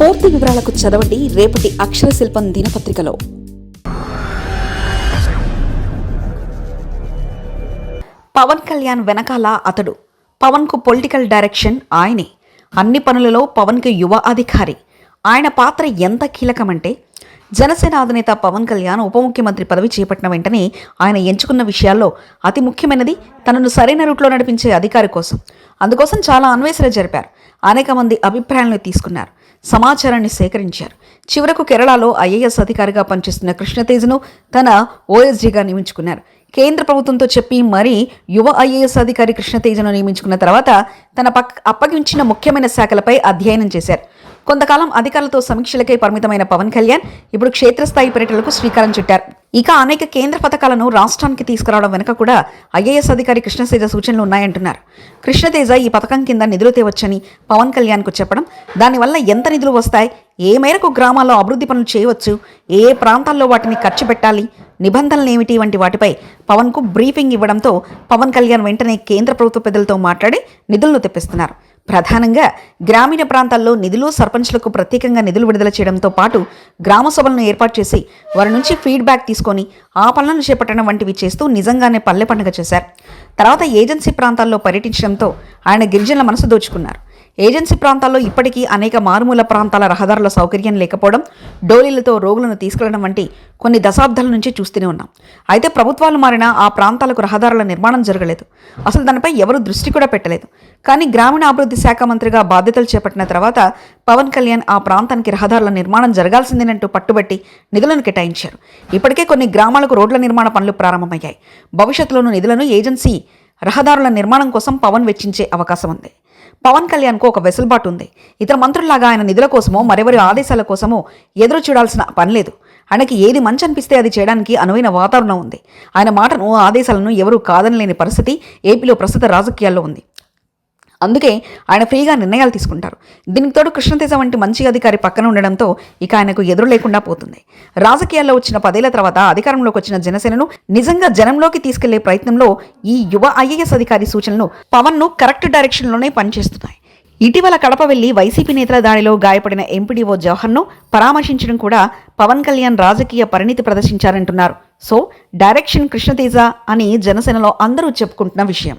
పూర్తి వివరాలకు చదవండి రేపటి అక్షర శిల్పం దినపత్రికలో. పవన్ కళ్యాణ్ వెనకాల అతడు. పవన్కు పొలిటికల్ డైరెక్షన్ ఆయనే. అన్ని పనులలో పవన్కు యువ అధికారి. ఆయన పాత్ర ఎంత కీలకమంటే జనసేన అధినేత పవన్ కళ్యాణ్ ఉప ముఖ్యమంత్రి పదవి చేపట్టిన వెంటనే ఆయన ఎంచుకున్న విషయాల్లో అతి ముఖ్యమైనది తనను సరైన రూట్లో నడిపించే అధికారి కోసం. అందుకోసం చాలా అన్వేషణ జరిపారు. అనేక మంది అభిప్రాయాలను తీసుకున్నారు. సమాచారాన్ని సేకరించారు. చివరకు కేరళలో ఐఏఎస్ అధికారిగా పనిచేస్తున్న కృష్ణతేజ్ను తన ఓఎస్డీగా నియమించుకున్నారు. కేంద్ర ప్రభుత్వంతో చెప్పి మరీ యువ ఐఏఎస్ అధికారి కృష్ణతేజను నియమించుకున్న తర్వాత తన పక్ అప్పగించిన ముఖ్యమైన శాఖలపై అధ్యయనం చేశారు. కొంతకాలం అధికారులతో సమీక్షలకై పరిమితమైన పవన్ కళ్యాణ్ ఇప్పుడు క్షేత్రస్థాయి పర్యటనలకు శ్రీకారం చుట్టారు. ఇక అనేక కేంద్ర పథకాలను రాష్ట్రానికి తీసుకురావడం వెనుక కూడా ఐఏఎస్ అధికారి కృష్ణతేజ సూచనలు ఉన్నాయంటున్నారు. కృష్ణతేజ ఈ పథకం కింద నిధులు తేవచ్చని పవన్ కళ్యాణ్కు చెప్పడం దానివల్ల ఎంత నిధులు వస్తాయి ఏ మేరకు గ్రామాల్లో అభివృద్ధి పనులు చేయవచ్చు ఏ ఏ ప్రాంతాల్లో వాటిని ఖర్చు పెట్టాలి నిబంధనలు ఏమిటి వంటి వాటిపై పవన్కు బ్రీఫింగ్ ఇవ్వడంతో పవన్ కళ్యాణ్ వెంటనే కేంద్ర ప్రభుత్వ పెద్దలతో మాట్లాడి నిధులను తెప్పిస్తున్నారు. ప్రధానంగా గ్రామీణ ప్రాంతాల్లో నిధులు సర్పంచ్లకు ప్రత్యేకంగా నిధులు విడుదల చేయడంతో పాటు గ్రామ సభలను ఏర్పాటు చేసి వారి నుంచి ఫీడ్బ్యాక్ తీసుకొని ఆ పనులను చేపట్టడం వంటివి చేస్తూ నిజంగానే పల్లె పండుగ చేశారు. తర్వాత ఏజెన్సీ ప్రాంతాల్లో పర్యటించడంతో ఆయన గిరిజనుల మనసు దోచుకున్నారు. ఏజెన్సీ ప్రాంతాల్లో ఇప్పటికీ అనేక మారుమూల ప్రాంతాల రహదారుల సౌకర్యం లేకపోవడం డోలీలతో రోగులను తీసుకెళ్ళడం వంటి కొన్ని దశాబ్దాల నుంచి చూస్తూనే ఉన్నాం. అయితే ప్రభుత్వాలు మారినా ఆ ప్రాంతాలకు రహదారుల నిర్మాణం జరగలేదు. అసలు దానిపై ఎవరు దృష్టి కూడా పెట్టలేదు. కానీ గ్రామీణాభివృద్ధి శాఖ మంత్రిగా బాధ్యతలు చేపట్టిన తర్వాత పవన్ కళ్యాణ్ ఆ ప్రాంతానికి రహదారుల నిర్మాణం జరగాల్సిందేనంటూ పట్టుబట్టి నిధులను కేటాయించారు. ఇప్పటికే కొన్ని గ్రామాలకు రోడ్ల నిర్మాణ పనులు ప్రారంభమయ్యాయి. భవిష్యత్తులోనూ నిధులను ఏజెన్సీ రహదారుల నిర్మాణం కోసం పవన్ వెచ్చించే అవకాశం ఉంది. పవన్ కళ్యాణ్కు ఒక వెసులుబాటు ఉంది. ఇతర మంత్రుల్లాగా ఆయన నిధుల కోసమో మరెవరి ఆదేశాల కోసమో ఎదురు చూడాల్సిన పని లేదు. ఆయనకి ఏది మంచి అనిపిస్తే అది చేయడానికి అనువైన వాతావరణం ఉంది. ఆయన మాటను ఆదేశాలను ఎవరూ కాదనలేని పరిస్థితి ఏపీలో ప్రస్తుత రాజకీయాల్లో ఉంది. అందుకే ఆయన ఫ్రీగా నిర్ణయాలు తీసుకుంటారు. దీనికి తోడు కృష్ణతేజ వంటి మంచి అధికారి పక్కన ఉండడంతో ఇక ఆయనకు ఎదురు లేకుండా పోతుంది. రాజకీయాల్లో వచ్చిన పదేళ్ళ తర్వాత అధికారంలోకి వచ్చిన జనసేనను నిజంగా జనంలోకి తీసుకెళ్ళే ప్రయత్నంలో ఈ యువ ఐఏఎస్ అధికారి సూచనలు పవన్ను కరెక్ట్ డైరెక్షన్లోనే పనిచేస్తున్నాయి. ఇటీవల కడప వెళ్ళి వైసీపీ నేతల దాడిలో గాయపడిన ఎంపీడీఓ జవహర్ను పరామర్శించడం కూడా పవన్ కళ్యాణ్ రాజకీయ పరిణితి ప్రదర్శించారంటున్నారు. సో డైరెక్షన్ కృష్ణతేజ అని జనసేనలో అందరూ చెప్పుకుంటున్న విషయం.